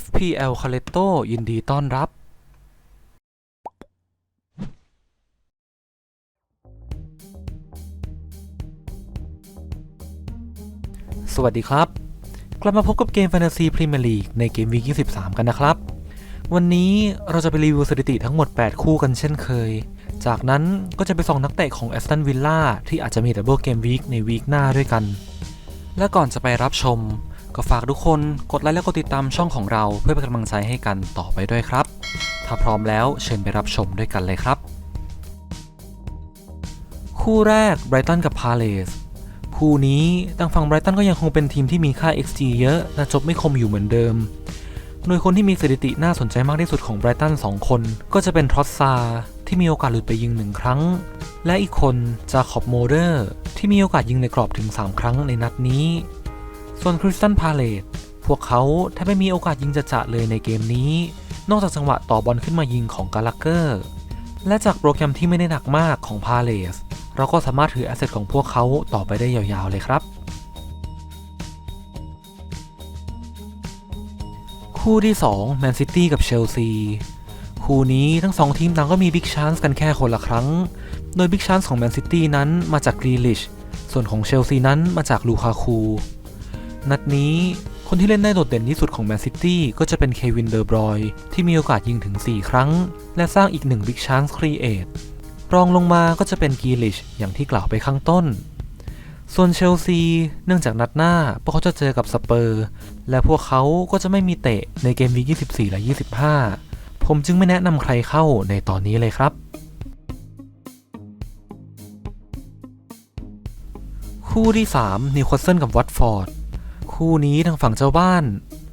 FPL c a l e t t o ยินดีต้อนรับ สวัสดีครับ กลับมาพบกับเกม Fantasy Premier League ในเกมวีค23 กันนะครับ วันนี้เราจะไปรีวิวสถิติทั้งหมด 8 คู่กันเช่นเคย จากนั้นก็จะไปส่องนักเตะของ Aston Villa ที่อาจจะมีดับเบิลเกมวีคในวีคหน้าด้วยกัน และก่อนจะไปรับชม ก็ฝากทุกคนกดไลค์และกดติดตามช่องของเราเพื่อเป็นกำลังใจให้กันต่อไปด้วยครับ ถ้าพร้อมแล้วเชิญไปรับชมด้วยกันเลยครับ คู่แรกไบรตันกับพาเลสคู่นี้ทางฝั่งไบรตันก็ยังคงเป็นทีมที่มีค่า XG เยอะและจบไม่คมอยู่เหมือนเดิม โดยคนที่มีสถิติน่าสนใจมากที่สุดของไบรตัน2 คน ก็จะเป็นทรอสซาที่มีโอกาสหลุดไปยิงหนึ่งครั้ง และอีกคนจาคอบโมเดอร์ที่มีโอกาสยิงในกรอบถึง 3 ครั้งในนัดนี้ ส่วนคริสตันพาเลตพวกเขาแทบไม่มีโอกาสยิงจะๆเลยในเกมนี้ นอกจากจังหวะต่อบอลขึ้นมายิงของกาลักเกอร์ และจากโปรแกรมที่ไม่ได้หนักมากของพาเลสเราก็สามารถถือแอสเซทของพวกเขาต่อไปได้ยาวๆเลยครับ คู่ที่2แมนซิตี้กับเชลซีคู่นี้ทั้งสองทีมต่างก็มีบิ๊กชานส์กันแค่คนละครั้ง โดยบิ๊กชานส์ของแมนซิตี้นั้นมาจากกรีลิช ส่วนของเชลซีนั้นมาจากลูคาคู นัดนี้คนที่เล่นได้โดดเด่นที่สุดของแมนซิตี้ก็จะเป็นเควินเดอร์บรอยที่มีโอกาสยิงถึง 4 ครั้ง และสร้างอีกหนึ่งบิ๊กชานส์ครีเอทรองลงมาก็จะเป็นกีลิชอย่างที่กล่าวไปข้างต้น ส่วนเชลซี เนื่องจากนัดหน้า พวกเขาจะเจอกับสเปอร์ และพวกเขาก็จะไม่มีเตะในเกมวี24 และ 25 ผมจึงไม่แนะนำใครเข้าในตอนนี้เลยครับ คู่ที่ 3 นิวคาสเซิลกับวัตฟอร์ด คู่นี้ทางฝั่งเจ้าบ้าน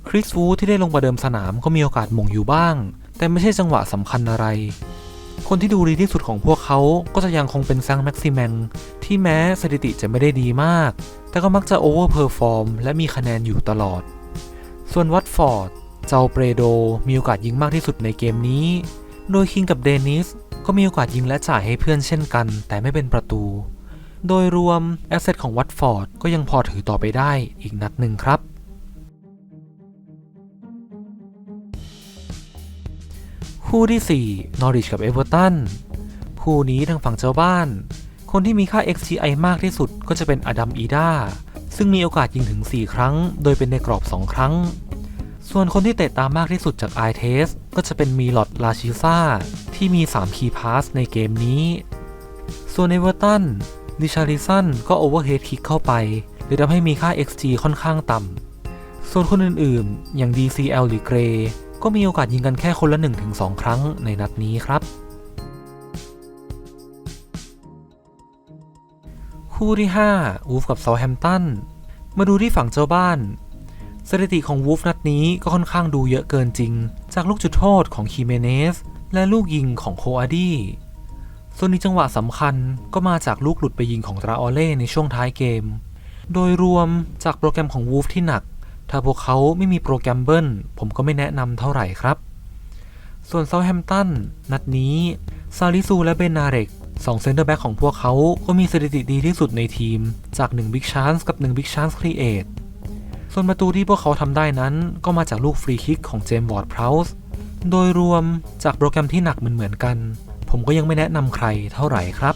คริสวูที่ได้ลงประเดิมสนามก็มีโอกาสหม่งอยู่บ้าง แต่ไม่ใช่จังหวะสำคัญอะไร คนที่ดูดีที่สุดของพวกเขาก็จะยังคงเป็นซังแม็กซิแมงที่แม้สถิติจะไม่ได้ดีมาก แต่ก็มักจะโอเวอร์เพอร์ฟอร์มและมีคะแนนอยู่ตลอด ส่วนวัตฟอร์ดเจ้าเปรโดมีโอกาสยิงมากที่สุดในเกมนี้ โดยคิงกับเดนิสก็มีโอกาสยิงและจ่ายให้เพื่อนเช่นกัน แต่ไม่เป็นประตู โดยรวมแอสเซทของวัตฟอร์ดก็ยังพอถือต่อไปได้อีกนัดหนึ่งครับ คู่ที่ 4 นอริชกับเอเวอร์ตันคู่นี้ทางฝั่งเจ้าบ้าน คนที่มีค่า XGI มากที่สุดก็จะเป็นอดัมอีดาซึ่งมีโอกาสยิงถึง 4 ครั้ง โดยเป็นในกรอบ 2 ครั้ง ส่วนคนที่เตะตามมากที่สุดจาก i t e s ก็จะเป็นมีลอดลาชิซ่าที่มี 3 คีย์พาสในเกมนี้ ส่วนเอเวอร์ตัน ดิชาริสันก็โอเวอร์เฮดคิกเข้าไปเลยทำให้มีค่า XG ค่อนข้างต่ำ ส่วนคนอื่นๆ อย่าง DCL หรือเกรก็มีโอกาสยิงกันแค่คนละ 1-2 ครั้งในนัดนี้ครับ คู่ที่ 5 วูฟกับเซาแฮมตัน มาดูที่ฝั่งเจ้าบ้าน สถิติของวูฟนัดนี้ก็ค่อนข้างดูเยอะเกินจริง จากลูกจุดโทษของคีเมเนสและลูกยิงของโคอาดี ส่วนในจังหวะสำคัญก็มาจากลูกหลุดไปยิงของตราออเล่ในช่วงท้ายเกม โดยรวมจากโปรแกรมของวูฟที่หนัก ถ้าพวกเขาไม่มีโปรแกรมเบิลผมก็ไม่แนะนำเท่าไหร่ครับ ส่วนเซาแฮมตันนัดนี้ ซาลิซูและเบนนาเรกสองเซนเตอร์แบ็กของพวกเขาก็มีสถิติดีที่สุดในทีมจาก1 Big Chance กับ1 Big Chance Create ส่วนประตูที่พวกเขาทำได้นั้นก็มาจากลูกฟรีคิกของเจมส์วอร์ดพราวส์โดยรวมจากโปรแกรมที่หนักเหมือนๆกัน ผมก็ยังไม่แนะนำใครเท่าไหร่ครับ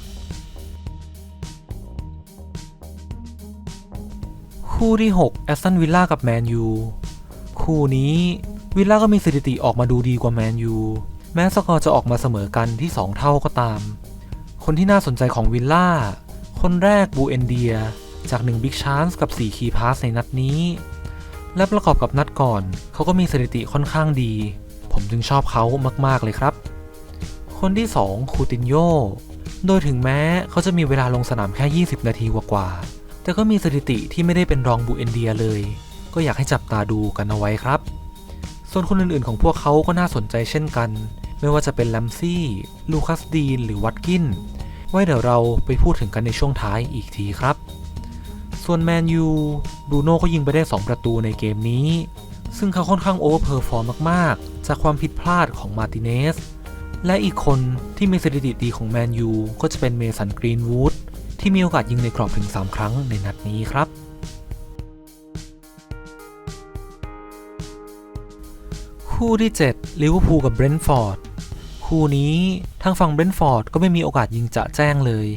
คู่ที่6แอสตันวิลล่ากับแมนยูคู่นี้วิลล่าก็มีสถิติออกมาดูดีกว่าแมนยูแม้สกอร์จะออกมาเสมอกันที่ 2 เท่าก็ตาม คนที่น่าสนใจของวิลล่าคนแรกบูเอนเดียจาก1 Big Chance กับ4 Key Pass ในนัดนี้ และประกอบกับนัดก่อน เขาก็มีสถิติค่อนข้างดี ผมจึงชอบเขามาก ๆ เลยครับ คนที่ 2 คูตินโย โดยถึงแม้เขาจะมีเวลาลงสนามแค่ 20 นาทีกว่าๆ แต่ก็มีสถิติที่ไม่ได้เป็นรองบูเอนเดียเลย ก็อยากให้จับตาดูกันเอาไว้ครับ ส่วนคนอื่นๆของพวกเขาก็น่าสนใจเช่นกัน ไม่ว่าจะเป็นแลมซี่ ลูคัสดีน หรือวัตกิน ไว้เดี๋ยวเราไปพูดถึงกันในช่วงท้ายอีกทีครับ ส่วนแมนยูบรูโน่ก็ยิงไปได้ 2 ประตูในเกมนี้ ซึ่งเขาค่อนข้างโอเวอร์เพอร์ฟอร์มมากๆ จากความผิดพลาดของมาร์ติเนส และอีกคนที่มีสถิติดีของแมนยูก็จะเป็นเมสันกรีนวูดที่มีโอกาสยิงในกรอบถึง 3 ครั้งในนัดนี้ครับ คู่ที่7ลิเวอร์พูลกับเบรนท์ฟอร์ดคู่นี้ทางฝั่งเบรนท์ฟอร์ดก็ไม่มีโอกาสยิงจะแจ้งเลย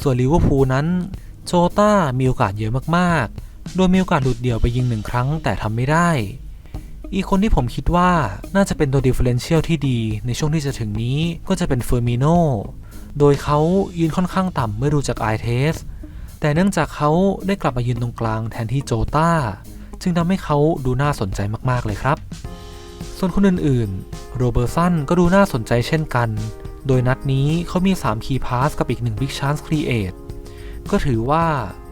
ส่วนลิเวอร์พูลนั้นโจต้ามีโอกาสเยอะมากๆ โดยมีโอกาสหลุดเดี่ยวไปยิงหนึ่งครั้งแต่ทำไม่ได้ อีกคนที่ผมคิดว่าน่าจะเป็นตัวดิเฟ r เ n นเชียลที่ดีในช่วงที่จะถึงนี้ก็จะเป็นเฟอร์มิโนโดยเขายืนค่อนข้างต่ำเมื่อดูจากไอเทสแต่เนื่องจากเขาได้กลับมายืนตรงกลางแทนที่โจตาจึงทำให้เขาดูน่าสนใจมาก ๆ เลยครับ ส่วนคนอื่น ๆ โรเบอร์สันก็ดูน่าสนใจเช่นกัน โดยนัดนี้เขามี3 Key Pass กับอีก1 Big Chance Create ก็ถือว่า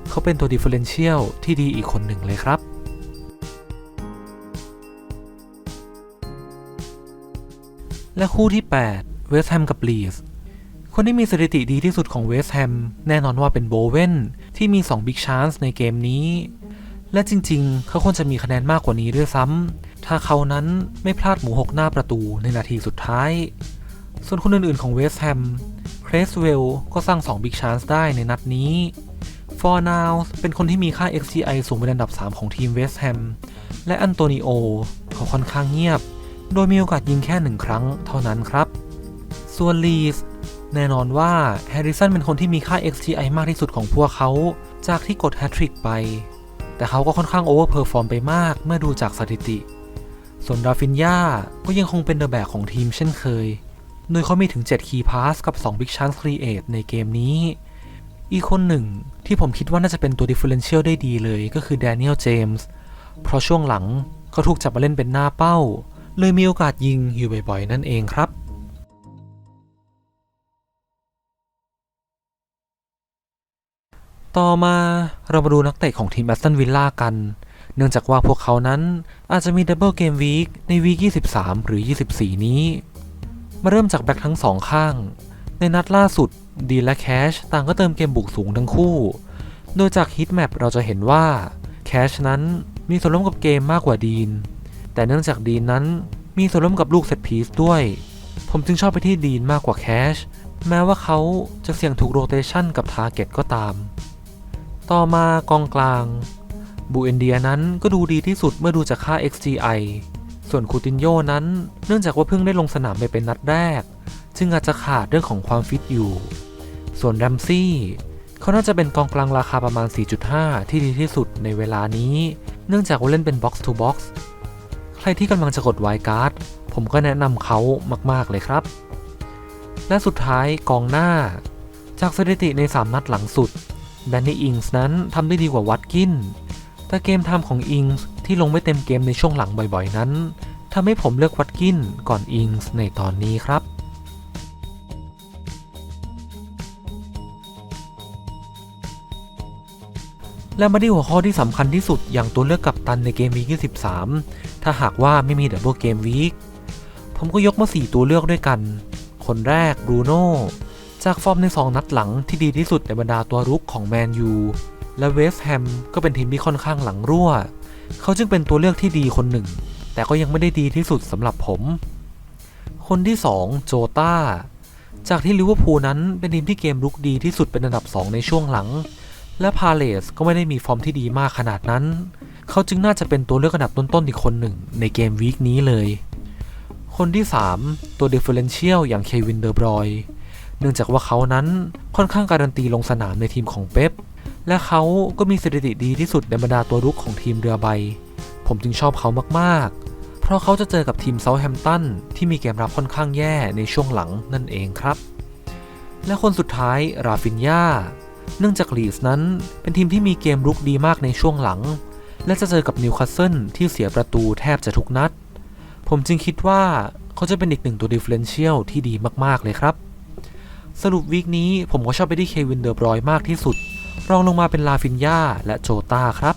เขาเป็นตัว Differential ที่ดีอีกคนหนึ่งเลยครับ และคู่ที่ 8 เวสต์แฮมกับลีสคนที่มีสถิติดีที่สุดของเวสต์แฮมแน่นอนว่าเป็นโบเวนที่มี2 Big Chance ในเกมนี้ และจริงๆ เขาควรจะมีคะแนนมากกว่านี้ด้วยซ้ำถ้าเขานั้นไม่พลาดหมูหกหน้าประตูในนาทีสุดท้าย ส่วนคนอื่นๆของเวสต์แฮมเครสเวลก็สร้าง2 Big Chance ได้ในนัดนี้ฟอร์นาวเป็นคนที่มีค่า XGI สูงเป็นอันดับ 3 ของทีมเวสต์แฮมและอันโตนิโอเขาค่อนข้างเงียบ โดยมีโอกาสยิงแค่หนึ่งครั้งเท่านั้นครับ ส่วนลีสแน่นอนว่าแฮร์ริสันเป็นคนที่มีค่า XGI มากที่สุดของพวกเขา จากที่กดแฮตทริกไป แต่เขาก็ค่อนข้างโอเวอร์เพอร์ฟอร์มไปมากเมื่อดูจากสถิติ ส่วนดาฟินยาก็ยังคงเป็นเดอะแบกของทีมเช่นเคย โดยเขามีถึง 7 Key Pass กับ 2 Big Chance Create ในเกมนี้ อีกคนหนึ่งที่ผมคิดว่าน่าจะเป็นตัว Differential ได้ดีเลยก็คือ Daniel James เพราะช่วงหลังเขาถูกจับมาเล่นเป็นหน้าเป้า เลยมีโอกาสยิงอยู่บ่อยๆ นั่นเองครับต่อมาเรามาดูนักเตะของทีมแอสตันวิลล่ากัน เนื่องจากว่าพวกเขานั้นอาจจะมีดับเบิลเกมวีคในวีค23 หรือ 24 นี้ มาเริ่มจากแบ็คทั้งสองข้าง ในนัดล่าสุด ดีและแคชต่างก็เติมเกมบุกสูงทั้งคู่ โดยจากฮิตแมปเราจะเห็นว่า แคชนั้นมีส่วนร่วมกับเกมมากกว่าดีน แต่เนื่องจากดีนนั้นมีส่วนร่วมกับลูกเซตพีซด้วย ผมจึงชอบไปที่ดีนมากกว่าแคช แม้ว่าเขาจะเสี่ยงถูกโรเตชันกับทาร์เก็ตก็ตาม ต่อมากองกลาง บูเอนเดียนั้นก็ดูดีที่สุดเมื่อดูจากค่า XGI ส่วนคูตินโยนั้นเนื่องจากว่าเพิ่งได้ลงสนามไปเป็นนัดแรก จึงอาจจะขาดเรื่องของความฟิตอยู่ ส่วนแรมซี่เขาน่าจะเป็นกองกลางราคาประมาณ 4.5 ที่ดีที่สุดในเวลานี้ เนื่องจากว่าเล่นเป็น Box to Box รที่กำลังจะกดไวการ์ดผมก็แนะนำเขามาก ๆ เลยครับ และสุดท้ายกองหน้า จากสถิติใน 3 นัดหลังสุดแดนนี่อิงส์นั้นทำได้ดีกว่าวัตกิน แต่เกมทำของอิงส์ที่ลงไม่เต็มเกมในช่วงหลังบ่อยๆ นั้นทำให้ผมเลือกวัตกินก่อนอิงส์ในตอนนี้ครับ และมาที่หัวข้อที่สำคัญที่สุดอย่างตัวเลือกกัปตันในเกมวีค23ถ้าหากว่าไม่มีดับเบิลเกมวีคผมก็ยกมา 4 ตัวเลือกด้วยกัน คนแรกบรูโน่จากฟอร์มใน 2 นัดหลังที่ดีที่สุดในบรรดาตัวรุกของแมนยูและเวสต์แฮมก็เป็นทีมที่ค่อนข้างหลังรั่ว เขาจึงเป็นตัวเลือกที่ดีคนหนึ่ง แต่ก็ยังไม่ได้ดีที่สุดสำหรับผม คนที่ 2 โจตาจากที่ลิเวอร์พูลนั้นเป็นทีมที่เกมรุกดีที่สุดเป็นอันดับ 2 ในช่วงหลัง และพาเลสก็ไม่ได้มีฟอร์มที่ดีมากขนาดนั้น เขาจึงน่าจะเป็นตัวเลือกอันดับต้นๆอีกคนหนึ่งในเกมวีคนี้เลย คนที่ 3 ตัว Differential อย่างเควินเดอร์บรอยเนื่องจากว่าเขานั้นค่อนข้างการันตีลงสนามในทีมของเป๊ปและเขาก็มีสถิติดีที่สุดในบรรดาตัวรุกของทีมเรือใบ ผมจึงชอบเขามากๆ เพราะเขาจะเจอกับทีมเซาท์แฮมป์ตันที่มีเกมรับค่อนข้างแย่ในช่วงหลังนั่นเองครับ และคนสุดท้ายราฟินยา เนื่องจากลีสนั้นเป็นทีมที่มีเกมรุกดีมากในช่วงหลัง และจะเจอกับนิวคาสเซิลที่เสียประตูแทบจะทุกนัด ผมจึงคิดว่าเขาจะเป็นอีกหนึ่งตัวดิเฟเรนเชียลที่ดีมากๆเลยครับ สรุปวีคนี้ผมก็ชอบไปที่เควินเดอร์บรอยมากที่สุด รองลงมาเป็นลาฟินยาและโจตาครับ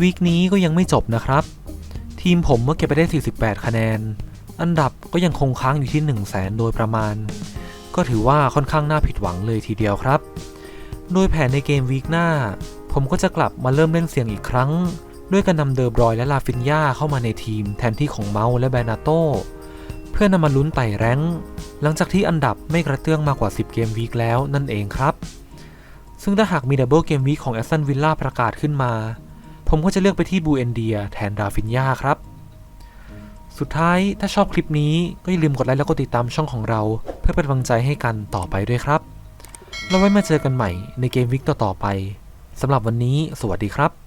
วีคนี้ก็ยังไม่จบนะครับ ทีมผมเมื่อเก็บไปได้ 48 คะแนน อันดับก็ยังคงค้างอยู่ที่ 1 0 0 0 0แสนโดยประมาณ ก็ถือว่าค่อนข้างน่าผิดหวังเลยทีเดียวครับ โดยแผนในเกมวีคหน้า ผมก็จะกลับมาเริ่มเล่นเสียงอีกครั้ง ด้วยการนำเดอร์บรอยและลาฟินยาเข้ามาในทีมแทนที่ของเมาส์และแบนาโตเพื่อนำมาลุ้นไต่แรงหลังจากที่อันดับไม่กระเตื้องมากกว่า 10 เกมวีคแล้วนั่นเองครับ ซึ่งถ้าหากมีดับเบิลเกมวีคของแอสตันวิลล่าประกาศขึ้นมา ผมก็จะเลือกไปที่บูเอนเดียแทนดาฟินยาครับ สุดท้ายถ้าชอบคลิปนี้ก็อย่าลืมกดไลค์แล้วก็ติดตามช่องของเรา เพื่อเป็นกำลังใจให้กันต่อไปด้วยครับ เราไว้มาเจอกันใหม่ในเกมวิกต่อๆไปสำหรับวันนี้ สวัสดีครับ